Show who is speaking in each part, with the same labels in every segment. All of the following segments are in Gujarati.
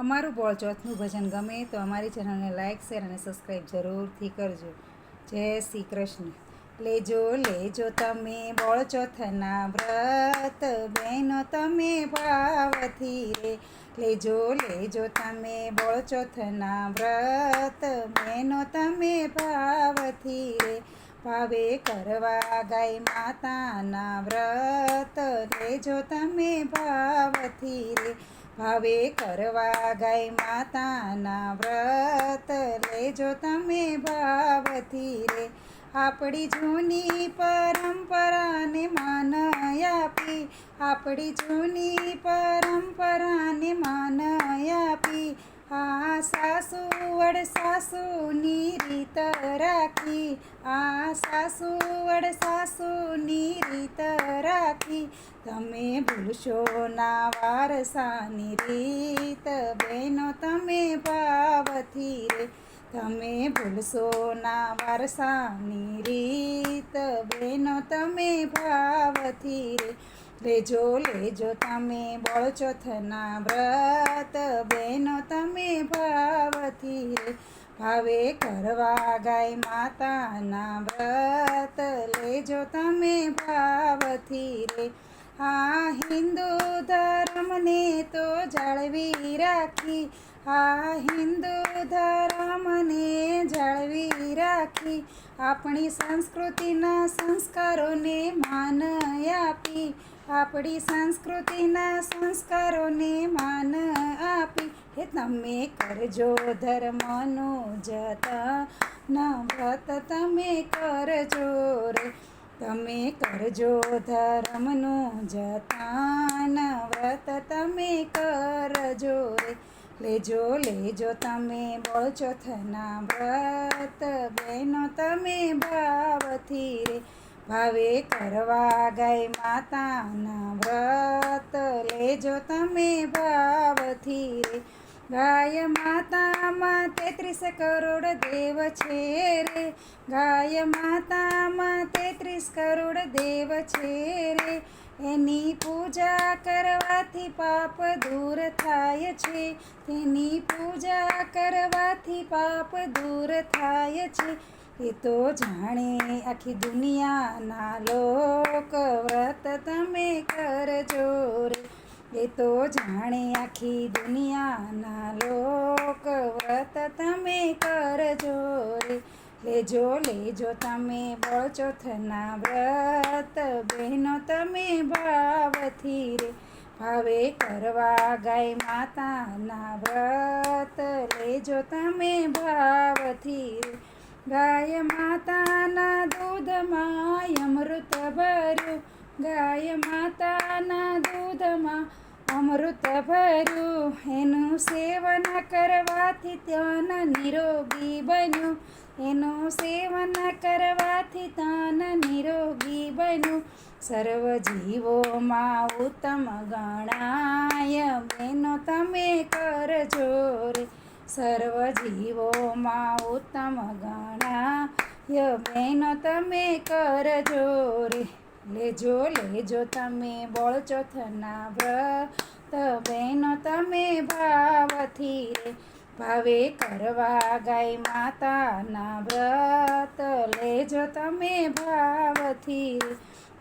Speaker 1: અમારું બોળચોથનું ભજન ગમે તો અમારી ચેનલને લાઇક શેર અને સબસ્ક્રાઈબ જરૂરથી કરજો. જય શ્રી કૃષ્ણ. લેજો લેજો તમે બોળચોથના વ્રત. બહેનો, તમે ભાવથી રે. લેજો લેજો તમે બોળચોથના વ્રત. બહેનો, તમે ભાવથી રે. ભાવે કરવા ગાય માતાના વ્રત. લેજો તમે ભાવથી ભાવે કરવા ગાય માતાના વ્રત. લેજો તમે ભાવથી રે. આપણી જૂની પરંપરાને માન આપી. આપણી જૂની પરંપરાને માન આપી. આ સાસુ વડ સાસુની રીત રાખી, આ સાસુ વડ સાસુની રીત રાખી. તમે ભૂલશો ના વારસાની રીત, બહેનો તમે ભાવથી રે. તમે ભૂલશો ના વારસાની રીત, બહેનો તમે ભાવથી રે. લેજો લેજો તમે બળચોથના વ્રત બહેનો તમે ભાવથી ભાવે કરવા ગાય માતાના વ્રત, લેજો તમે ભાવથી રે. આ હિન્દુ ધર્મને તો જાળવી રાખી આ હિન્દુ ધર્મને જાળવી રાખી, આપણી સંસ્કૃતિના સંસ્કારોને માન આપી, આપણી સંસ્કૃતિના સંસ્કારોને માન આપી. હે તમે કરજો ધર્મનું જતન વ્રત તમે કરજો રે. તમે કરજો ધર્મનું જતન વ્રત તમે કરજો રે. લેજો લેજો તમે બળચોથના વ્રત. બહેનો, તમે ભાવથી રે ભાવે કરવા ગાય માતાના વ્રત. લેજો તમે ભાવથી રે ગાય માતામાં તેત્રીસ કરોડ દેવ છે રે. ગાય માતામાં તેત્રીસ કરોડ દેવ છે રે. એની પૂજા કરવાથી પાપ દૂર થાય છે. તેની પૂજા કરવાથી પાપ દૂર થાય છે. એ તો જાણે આખી દુનિયાના લોક વ્રત તમે કરજો રે. એ તો જાણે આખી દુનિયાના લોક વ્રત તમે કરજો રે. લેજો લેજો તમે બળચોથના વ્રત. બહેનો, તમે ભાવથી રે. ભાવે કરવા ગાય માતાના વ્રત. લેજો તમે ભાવથી રે. ગાય માતાના દૂધમાં અમૃત ભર્યું. ગાય માતાના દૂધમાં અમૃત ભર્યું એનું સેવન કરવાથી તન નિરોગી બન્યું. એનું સેવન કરવાથી તન નિરોગી બન્યું. સર્વ જીવોમાં ઉત્તમ ગણાય બેનો તમે કરજો રે. સર્વ જીવોમાં ઉત્તમ ગણાય બેનો તમે કરજો રે. લેજો લેજો તમે બળચોથના વ્રત, બહેનો તમે ભાવથી રે. ભાવે કરવા ગાય માતાના વ્રત લેજો તમે ભાવથી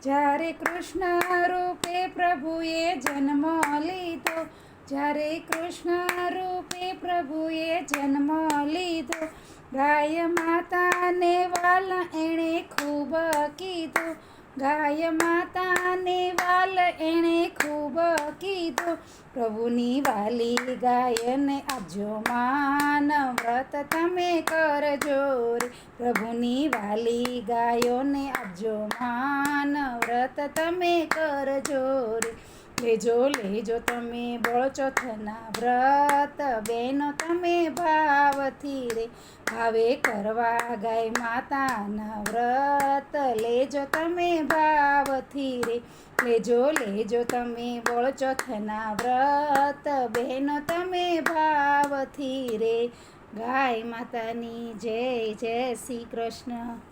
Speaker 1: જ્યારે કૃષ્ણ રૂપે પ્રભુએ જન્મ લીધો, જ્યારે કૃષ્ણ રૂપે પ્રભુએ જન્મ લીધો, ગાય માતાને વાલ એણે ખૂબ કીધું. ગાય માતાને વાલ એણે ખૂબ કીધો. પ્રભુની વાલી ગાયને આપજો માન વ્રત તમે કરજો રે. પ્રભુની વાલી ગાયોને આપજો માન વ્રત તમે કરજો રે. લેજો લેજો તમે બળચોથના વ્રત, બેનો તમે ભાવથી રે. ભાવે કરવા ગાય માતાના વ્રત, લેજો તમે ભાવથી રે. લેજો લેજો તમે બળચોથના વ્રત બહેનો તમે ભાવથી રે. ગાય માતાની જય જય શ્રી કૃષ્ણ.